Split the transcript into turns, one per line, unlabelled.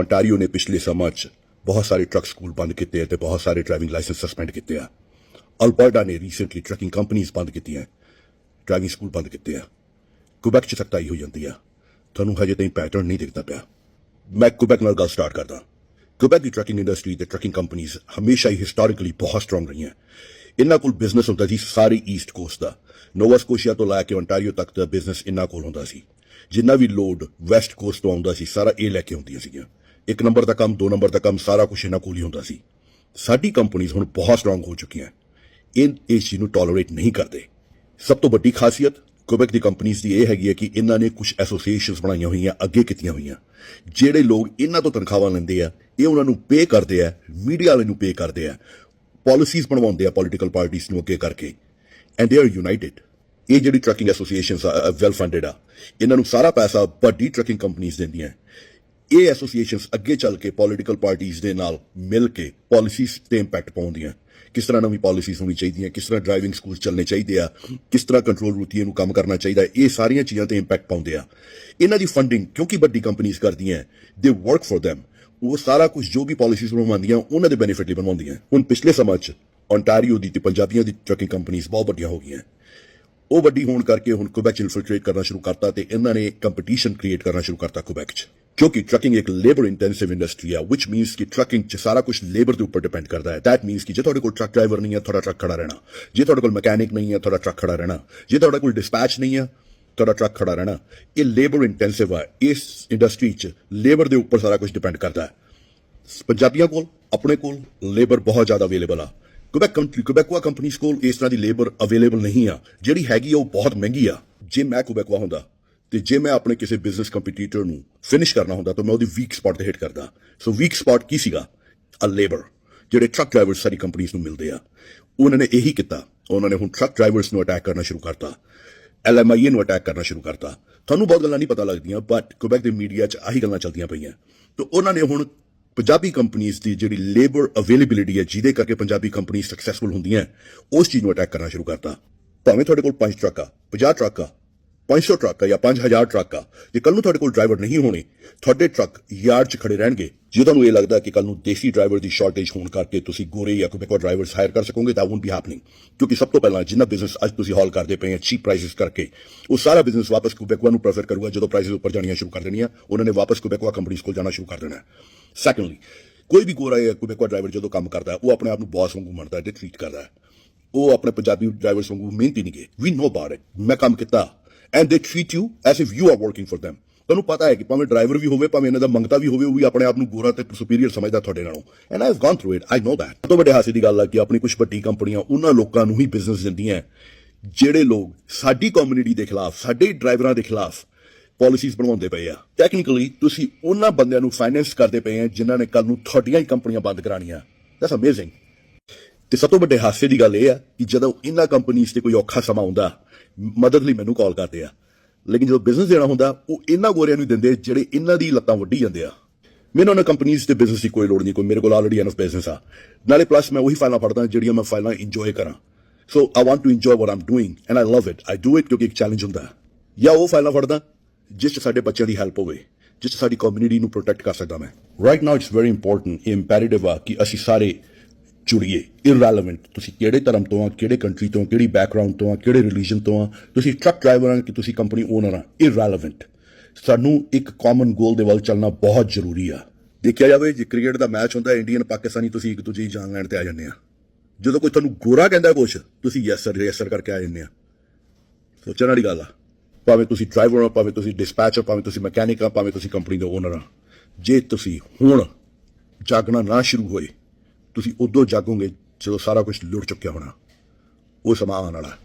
ontario ਨੇ ਪਿਛਲੇ ਸਮਾਂ 'ਚ ਬਹੁਤ ਸਾਰੇ ਟਰੱਕ ਸਕੂਲ ਬੰਦ ਕੀਤੇ ਆ ਤੇ ਬਹੁਤ ਸਾਰੇ ਡਰਾਈਵਿੰਗ ਲਾਇਸੈਂਸ ਸਸਪੈਂਡ ਕੀਤੇ ਆ। ਅਲਬਰਟਾ ਨੇ ਰੀਸੈਂਟਲੀ ਟਰੱਕਿੰਗ ਕੰਪਨੀਆਂ ਬੰਦ ਕੀਤੀਆਂ ਡਰਾਈਵਿੰਗ ਸਕੂਲ ਬੰਦ ਕੀਤੇ ਆ। ਕੁਬੈਕ 'ਚ ਸਖਤਾਈ ਹੋ ਜਾਂਦੀ ਆ। ਤੁਹਾਨੂੰ ਹਜੇ ਤਾਈਂ ਪੈਟਰਨ ਨਹੀਂ ਦਿਖਦਾ ਪਿਆ। ਮੈਂ ਕੁਬੈਕ ਨਾਲ ਗੱਲ ਸਟਾਰਟ ਕਰਦਾ। ਕੁਬੈਕ ਦੀ ਟਰੱਕਿੰਗ ਇੰਡਸਟਰੀ ਤੇ ਟਰੱਕਿੰਗ ਕੰਪਨੀਆਂ ਹਮੇਸ਼ਾ ਹੀ ਹਿਸਟੋਰੀਕਲੀ ਬਹੁਤ ਸਟਰੋਂਗ ਰਹੀਆਂ ਇਹਨਾਂ ਕੋਲ ਬਿਜ਼ਨਸ ਹੁੰਦਾ ਸੀ ਸਾਰੀ ਈਸਟ ਕੋਸਟ ਦਾ। ਨੋਵਾ ਸਕੋਸ਼ੀਆ ਤੋਂ ਲੈ ਕੇ ਓਨਟਾਰੀਓ ਤੱਕ ਦਾ ਬਿਜ਼ਨਸ ਇਹਨਾਂ ਕੋਲ ਹੁੰਦਾ ਸੀ। ਜਿੰਨਾ ਵੀ ਲੋਡ ਵੈਸਟ ਕੋਸਟ ਤੋਂ ਆਉਂਦਾ ਸੀ, ਸਾਰਾ ਇਹ ਲੈ ਕੇ ਆਉਂਦੀਆਂ ਸੀਗੀਆਂ। ਇੱਕ ਨੰਬਰ ਦਾ ਕੰਮ, ਦੋ ਨੰਬਰ ਦਾ ਕੰਮ, ਸਾਰਾ ਕੁਝ ਇਹਨਾਂ ਕੋਲ ਹੀ ਹੁੰਦਾ ਸੀ। ਸਾਡੀ ਕੰਪਨੀਆਂ ਹੁਣ ਬਹੁਤ ਸਟਰੋਂਗ ਹੋ ਚੁੱਕੀਆਂ ਇਹ, ਇਸ ਚੀਜ਼ ਨੂੰ ਟੋਲਰੇਟ ਨਹੀਂ ਕਰਦੇ। ਸਭ ਤੋਂ ਵੱਡੀ ਖਾਸੀਅਤ ਕੁਬੈਕ ਦੀ ਕੰਪਨੀਆਂ ਦੀ ਇਹ ਹੈਗੀ ਹੈ ਕਿ ਇਹਨਾਂ ਨੇ ਕੁਝ ਐਸੋਸੀਏਸ਼ਨਸ ਬਣਾਈਆਂ ਹੋਈਆਂ, ਅੱਗੇ ਕੀਤੀਆਂ ਹੋਈਆਂ। ਜਿਹੜੇ ਲੋਕ ਇਹਨਾਂ ਤੋਂ ਤਨਖਾਹਾਂ ਲੈਂਦੇ ਆ, ਇਹ ਉਹਨਾਂ ਨੂੰ ਪੇ ਕਰਦੇ ਆ ਮੀਡੀਆ ਵਾਲੇ ਨੂੰ ਪੇ ਕਰਦੇ ਆ। ਪਾਲਿਸੀਜ਼ ਬਣਵਾਉਂਦੇ ਆ ਪੋਲੀਟੀਕਲ ਪਾਰਟੀਆਂ ਨੂੰ ਅੱਗੇ ਕਰਕੇ। ਐਂਡ ਦੇ ਆਰ ਯੂਨਾਈਟਿਡ ਇਹ ਜਿਹੜੀ ਟਰੱਕਿੰਗ ਐਸੋਸੀਏਸ਼ਨਸ ਆ ਵੈਲ ਫੰਡਡ ਆ, ਇਹਨਾਂ ਨੂੰ ਸਾਰਾ ਪੈਸਾ ਵੱਡੀ ਟਰੱਕਿੰਗ ਕੰਪਨੀਆਂ ਦਿੰਦੀਆਂ। ਇਹ ਐਸੋਸੀਏਸ਼ਨਸ ਅੱਗੇ ਚੱਲ ਕੇ ਪੋਲੀਟੀਕਲ ਪਾਰਟੀਆਂ ਦੇ ਨਾਲ ਮਿਲ ਕੇ ਪਾਲਿਸੀਜ਼ ਤੇ ਇੰਪੈਕਟ ਪਾਉਂਦੀਆਂ। ਕਿਸ ਤਰ੍ਹਾਂ ਨਵੀਂ ਪਾਲਿਸੀਜ਼ ਹੋਣੀ ਚਾਹੀਦੀਆਂ, ਕਿਸ ਤਰ੍ਹਾਂ ਡਰਾਈਵਿੰਗ ਸਕੂਲ ਚੱਲਣੇ ਚਾਹੀਦੇ ਆ, ਕਿਸ ਤਰ੍ਹਾਂ ਕੰਟਰੋਲ ਰੂਟੀਨ ਨੂੰ ਕੰਮ ਕਰਨਾ ਚਾਹੀਦਾ, ਇਹ ਸਾਰੀਆਂ ਚੀਜ਼ਾਂ ਤੇ ਇੰਪੈਕਟ ਪਾਉਂਦੇ ਆ। ਇਹਨਾਂ ਦੀ ਫੰਡਿੰਗ ਕਿਉਂਕਿ ਵੱਡੀ ਕੰਪਨੀਆਂ ਕਰਦੀਆਂ ਦੇ ਵਰਕ ਫॉर them ਉਹ ਸਾਰਾ ਕੁਝ ਜੋ ਵੀ ਪਾਲਿਸੀਜ਼ ਬਣਵਾਉਂਦੀਆਂ, ਉਹਨਾਂ ਦੇ ਬੈਨੀਫਿਟ ਲਈ ਬਣਵਾਉਂਦੀਆਂ। ਹੁਣ ਪਿਛਲੇ ਸਮਾਂ 'ਚ ਓਨਟਾਰੀਓ ਦੀ ਤੇ ਪੰਜਾਬੀਆਂ ਦੀ ਟਰੱਕਿੰਗ ਕੰਪਨੀਆਂ ਬਹੁਤ ਵੱਡੀਆਂ ਹੋ ਗਈਆਂ। ਉਹ ਵੱਡੀ ਹੋਣ ਕਰਕੇ ਹੁਣ ਕੁਬੈਕ ਚ ਇਨਫਿਲਟ੍ਰੇਟ ਕਰਨਾ ਸ਼ੁਰੂ ਕਰਤਾ ਤੇ ਇਹਨਾਂ ਨੇ ਕੰਪੀਟੀਸ਼ਨ ਕ੍ਰੀਏਟ ਕਰਨਾ ਸ਼ੁਰੂ ਕਰਤਾ ਕੁਬੈਕ ਚ। ਕਿਉਂਕਿ ਟਰੱਕਿੰਗ ਇੱਕ ਲੇਬਰ ਇੰਟੈਂਸਿਵ ਇੰਡਸਟਰੀ ਆ which means ਕਿ ਟਰੱਕਿੰਗ ਚ ਸਾਰਾ ਕੁਝ ਲੇਬਰ ਦੇ ਉੱਪਰ ਡਿਪੈਂਡ ਕਰਦਾ ਹੈ that ਮੀਨਸ ਕਿ ਜੇ ਤੁਹਾਡੇ ਕੋਲ ਟਰੱਕ ਡਰਾਈਵਰ ਨਹੀਂ ਹੈ ਤੁਹਾਡਾ ਟਰੱਕ ਖੜਾ ਰਹਿਣਾ ਜੇ ਤੁਹਾਡੇ ਕੋਲ ਮਕੈਨਿਕ ਨਹੀਂ ਹੈ ਤੁਹਾਡਾ ਟਰੱਕ ਖੜਾ ਰਹਿਣਾ ਜੇ ਤੁਹਾਡੇ ਕੋਲ ਡਿਸਪੈਚ ਨਹੀਂ ਹੈ ਤੁਹਾਡਾ ਟਰੱਕ ਖੜਾ ਰਹਿਣਾ ਇਹ ਲੇਬਰ ਇੰਟੈਂਸਿਵ ਹੈ ਇਸ ਇੰਡਸਟਰੀ ਚ ਲੇਬਰ ਦੇ ਉੱਪਰ ਸਾਰਾ ਕੁਝ ਡਿਪੈਂਡ ਕਰਦਾ ਹੈ ਪੰਜਾਬੀਆਂ ਕੋਲ ਆਪਣੇ ਕੋਲ ਲੇਬਰ ਬਹੁਤ ਜ਼ਿਆਦਾ ਅਵੇਲੇਬਲ ਆ ਕੁਬੈਕ ਕੰਟਰੀ ਕੁਬੈਕਵਾ ਕੰਪਨੀਆਂ ਕੋਲ ਇਸ ਤਰ੍ਹਾਂ ਦੀ ਲੇਬਰ ਅਵੇਲੇਬਲ ਨਹੀਂ ਆ ਜਿਹੜੀ ਹੈਗੀ ਆ ਉਹ ਬਹੁਤ ਮਹਿੰਗੀ ਆ ਜੇ ਮੈਂ ਕੁਬੈਕਵਾ ਹੁੰਦਾ ਤੇ ਜੇ ਮੈਂ ਆਪਣੇ ਕਿਸੇ ਬਿਜ਼ਨਸ ਕੰਪੀਟੀਟਰ ਨੂੰ ਫਿਨਿਸ਼ ਕਰਨਾ ਹੁੰਦਾ ਤਾਂ ਮੈਂ ਉਹਦੀ ਵੀਕ ਸਪੌਟ ਤੇ ਹਿੱਟ ਕਰਦਾ। ਸੋ ਵੀਕ ਸਪੌਟ ਕੀ ਸੀਗਾ? ਅ ਲੇਬਰ ਜਿਹੜੇ ਟਰੱਕ ਡਰਾਈਵਰ ਸਾਰੀ ਕੰਪਨੀਆਂ ਨੂੰ ਮਿਲਦੇ ਆ। ਉਹਨਾਂ ਨੇ ਇਹੀ ਕੀਤਾ। ਉਹਨਾਂ ਨੇ ਹੁਣ ਟਰੱਕ ਡਰਾਈਵਰਸ ਨੂੰ ਅਟੈਕ ਕਰਨਾ ਸ਼ੁਰੂ ਕਰਤਾ। ਐਲਐਮਆਈਏ ਨੂੰ ਅਟੈਕ ਕਰਨਾ ਸ਼ੁਰੂ ਕਰਤਾ। ਤੁਹਾਨੂੰ ਬਹੁਤ ਗੱਲਾਂ ਨਹੀਂ ਪਤਾ ਲੱਗਦੀਆਂ ਬਟ ਕੁਬੈਕ ਦੇ ਮੀਡੀਆ 'ਚ ਆਹੀ ਗੱਲਾਂ ਚੱਲਦੀਆਂ ਪਈਆਂ। ਤੇ ਉਹਨਾਂ ਨੇ ਹੁਣ ਪੰਜਾਬੀ ਕੰਪਨੀਆਂ ਦੀ ਜਿਹੜੀ ਲੇਬਰ ਅਵੇਲੇਬਿਲਿਟੀ ਹੈ, ਜਿਹਦੇ ਕਰਕੇ ਪੰਜਾਬੀ ਕੰਪਨੀ ਸਕਸੈਸਫੁਲ ਹੁੰਦੀਆਂ, ਉਸ ਚੀਜ਼ ਨੂੰ ਅਟੈਕ ਕਰਨਾ ਸ਼ੁਰੂ ਕਰਤਾ। ਭਾਵੇਂ ਤੁਹਾਡੇ ਕੋਲ 5 ਟਰੱਕ ਆ 50 ਟਰੱਕ ਆ 500 ਟਰੱਕ ਆ ਜਾਂ 5000 ਟਰੱਕ ਆ, ਜੇ ਕੱਲ ਨੂੰ ਤੁਹਾਡੇ ਕੋਲ ਡਰਾਈਵਰ ਨਹੀਂ ਹੋਣੇ, ਤੁਹਾਡੇ ਟਰੱਕ ਯਾਰਡ 'ਚ ਖੜੇ ਰਹਿਣਗੇ। ਜੇ ਤੁਹਾਨੂੰ ਇਹ ਲੱਗਦਾ ਕਿ ਕੱਲ ਨੂੰ ਦੇਸੀ ਡਰਾਈਵਰ ਦੀ ਸ਼ਾਰਟੇਜ ਹੋਣ ਕਰਕੇ ਤੁਸੀਂ ਗੋਰੇ ਜਾਂ ਕੋਈ ਡਰਾਈਵਰਸ ਹਾਇਰ ਕਰ ਸਕੋਗੇ ਤਾਂ ਵੋਂਟ ਬੀ ਹੈਪਨਿੰਗ ਕਿਉਂਕਿ ਸਭ ਤੋਂ ਪਹਿਲਾਂ ਜਿੰਨਾ ਬਿਜ਼ਨਸ ਅੱਜ ਤੁਸੀਂ ਹਾਲ ਕਰਦੇ ਪਏ ਆ ਚੀਪ ਪ੍ਰਾਈਸਸ ਕਰਕੇ, ਉਹ ਸਾਰਾ ਬਿਜ਼ਨਸ ਵਾਪਸ ਕੁਬੈਕਵਾ ਨੂੰ ਪ੍ਰੈਫਰ ਕਰੂਗਾ, ਜਦੋਂ ਪ੍ਰਾਈਸਸ ਉੱਪਰ ਜਾਣੀਆਂ ਸ਼ੁਰੂ ਕਰ ਦੇਣੀਆਂ, ਉਹਨਾਂ ਨੇ ਵਾਪਸ ਕੁਬੈਕਵਾ ਕੰਪਨੀਆਂ ਕੋਲ ਜਾਣਾ ਸ਼ੁਰੂ ਕਰ ਦੇਣਾ। ਸੈਕੰਡਲੀ ਕੋਈ ਵੀ ਗੋਰਾ ਜਾਂ ਕੁਬੈਕਵਾ ਡਰਾਈਵਰ ਜਦੋਂ ਕੰਮ ਕਰਦਾ, ਉਹ ਆਪਣੇ ਆਪ ਨੂੰ ਬੌਸ ਵਾਂਗੂ ਮੰਨਦਾ ਹੈ ਤੇ ਟ੍ਰੀਟ ਕਰਦਾ। ਹੈ ਉਹ ਆਪਣੇ ਪੰਜਾਬੀ ਡਰਾਈਵਰਸ ਵਾਂਗੂ ਮਿਹਨਤੀ ਨਹੀਂ ਗਏ ਵੀ ਨੋ ਅਬਾਊਟ ਮੈਂ ਕੰਮ ਕੀਤਾ and they treat you as if you are working for them. ਤੁਹਾਨੂੰ ਪਤਾ ਹੈ ਕਿ ਭਾਵੇਂ ਡਰਾਈਵਰ ਵੀ ਹੋਵੇ, ਭਾਵੇਂ ਇਹਨਾਂ ਦਾ ਮੰਗਤਾ ਵੀ ਹੋਵੇ, ਉਹ ਵੀ ਆਪਣੇ ਆਪ ਨੂੰ ਗੋਰਾ ਤੇ ਸੁਪੀਰੀਅਰ ਸਮਝਦਾ ਤੁਹਾਡੇ ਨਾਲੋਂ। And I have gone through it I know that ਤੋਂ ਵੱਡੇ ਹਾਸੇ ਦੀ ਗੱਲ ਆ ਕਿ ਆਪਣੀ ਕੁਝ ਵੱਡੀ ਕੰਪਨੀਆਂ ਉਹਨਾਂ ਲੋਕਾਂ ਨੂੰ ਹੀ ਬਿਜ਼ਨਸ ਦਿੰਦੀਆਂ ਜਿਹੜੇ ਲੋਕ ਸਾਡੀ ਕਮਿਊਨਿਟੀ ਦੇ ਖਿਲਾਫ, ਸਾਡੇ ਡਰਾਈਵਰਾਂ ਦੇ ਖਿਲਾਫ ਪਾਲਿਸੀਜ਼ ਬਣਵਾਉਂਦੇ ਪਏ ਆ। ਟੈਕਨੀਕਲੀ ਤੁਸੀਂ ਉਹਨਾਂ ਬੰਦਿਆਂ ਨੂੰ ਫਾਈਨੈਂਸ ਕਰਦੇ ਪਏ ਆ ਜਿਨ੍ਹਾਂ ਨੇ ਕੱਲ ਨੂੰ ਤੁਹਾਡੀਆਂ ਹੀ ਕੰਪਨੀਆਂ ਬੰਦ ਕਰਾਣੀਆਂ। ਦੈਟਸ ਅਮੇਜ਼ਿੰਗ ਤੇ ਸਭ ਤੋਂ ਵੱਡੇ ਹਾਸੇ ਦੀ ਗੱਲ ਇਹ ਆ ਕਿ ਜਦੋਂ ਇਹਨਾਂ ਕੰਪਨੀਆਂ ਤੇ ਕੋਈ ਔਖਾ ਸਮਾਂ ਆਉਂਦਾ ਮਦਦ ਲਈ ਮੈਨੂੰ ਕਾਲ ਕਰਦੇ ਆ। ਲੇਕਿਨ ਜਦੋਂ ਬਿਜ਼ਨਸ ਦੇਣਾ ਹੁੰਦਾ, ਉਹ ਇਹਨਾਂ ਗੋਰਿਆਂ ਨੂੰ ਦਿੰਦੇ, ਜਿਹੜੇ ਇਹਨਾਂ ਦੀ ਲੱਤਾਂ ਵੱਢੀ ਜਾਂਦੇ ਆ। ਮੈਨੂੰ ਉਹਨਾਂ ਕੰਪਨੀਆਂ ਤੇ ਬਿਜ਼ਨਸ ਦੀ ਕੋਈ ਲੋੜ ਨਹੀਂ, ਕੋਈ ਮੇਰੇ ਕੋਲ ਆਲਰੇਡੀ ਐਨਫ ਬਿਜ਼ਨਸ ਆ। ਨਾਲੇ ਪਲੱਸ ਮੈਂ ਉਹੀ ਫਾਈਲਾਂ ਫੜਦਾ, ਜਿਹੜੀਆਂ ਮੈਂ ਫਾਈਲਾਂ ਇੰਜੋਏ ਕਰਾਂ। So I want to enjoy what I'm doing and I love it I do it ਕਿਉਂਕਿ ਇੱਕ ਚੈਲੰਜ ਹੁੰਦਾ। ਜਾਂ ਉਹ ਫਾਈਲਾਂ ਫੜਦਾ, ਜਿਸ 'ਚ ਸਾਡੇ ਬੱਚਿਆਂ ਦੀ ਹੈਲਪ ਹੋਵੇ, ਜਿਸ 'ਚ ਸਾਡੀ ਕਮਿਊਨਿਟੀ ਨੂੰ ਪ੍ਰੋਟੈਕਟ ਕਰ ਸਕਦਾ ਮੈਂ। Right now it's very important imperative ਆ ਕਿ ਅਸੀਂ ਸਾਰੇ ਜੁੜੀਏ ਇਰਰੈਲੇਵੈਂਟ ਤੁਸੀਂ ਕਿਹੜੇ ਧਰਮ ਤੋਂ ਆ, ਕਿਹੜੇ ਕੰਟਰੀ ਤੋਂ ਆ, ਕਿਹੜੀ ਬੈਕਗ੍ਰਾਉਂਡ ਤੋਂ ਆ, ਕਿਹੜੇ ਰਿਲੀਜਨ ਤੋਂ ਆ, ਤੁਸੀਂ ਟਰੱਕ ਡਰਾਈਵਰ ਆ ਕਿ ਤੁਸੀਂ ਕੰਪਨੀ ਓਨਰ ਆ ਇਰਰੈਲੇਵੈਂਟ ਸਾਨੂੰ ਇੱਕ ਕਾਮਨ ਗੋਲ ਦੇ ਵੱਲ ਚੱਲਣਾ ਬਹੁਤ ਜ਼ਰੂਰੀ ਆ। ਦੇਖਿਆ ਜਾਵੇ, ਜੇ ਕ੍ਰਿਕਟ ਦਾ ਮੈਚ ਹੁੰਦਾ ਇੰਡੀਅਨ ਪਾਕਿਸਤਾਨੀ ਤੁਸੀਂ ਇੱਕ ਦੂਜੇ ਦੀ ਜਾਨ ਲੈਣ ਤੇ ਆ ਜਾਂਦੇ ਆ। ਜਦੋਂ ਕੋਈ ਤੁਹਾਨੂੰ ਗੋਰਾ ਕਹਿੰਦਾ ਕੁਛ, ਤੁਸੀਂ ਯੈਸ ਸਰ ਯੈਸ ਸਰ ਕਰਕੇ ਆ ਜਾਂਦੇ ਆ। ਸੋਚਣ ਵਾਲੀ ਗੱਲ ਆ। ਭਾਵੇਂ ਤੁਸੀਂ ਡਰਾਈਵਰ ਹੋ, ਭਾਵੇਂ ਤੁਸੀਂ ਡਿਸਪੈਚਰ ਭਾਵੇਂ ਤੁਸੀਂ ਮਕੈਨਿਕ ਆ, ਭਾਵੇਂ ਤੁਸੀਂ ਕੰਪਨੀ ਦੇ ਓਨਰ ਆ। ਜੇ ਤੁਸੀਂ ਹੁਣ ਜਾਗਣਾ ਨਾ ਸ਼ੁਰੂ ਹੋਏ ਤੁਸੀਂ ਉਦੋਂ ਜਾਗੋਗੇ ਜਦੋਂ ਸਾਰਾ ਕੁਝ ਲੁੱਟ ਚੁੱਕਿਆ ਹੋਣਾ। ਉਹ ਸਮਾਂ ਆਉਣ ਵਾਲਾ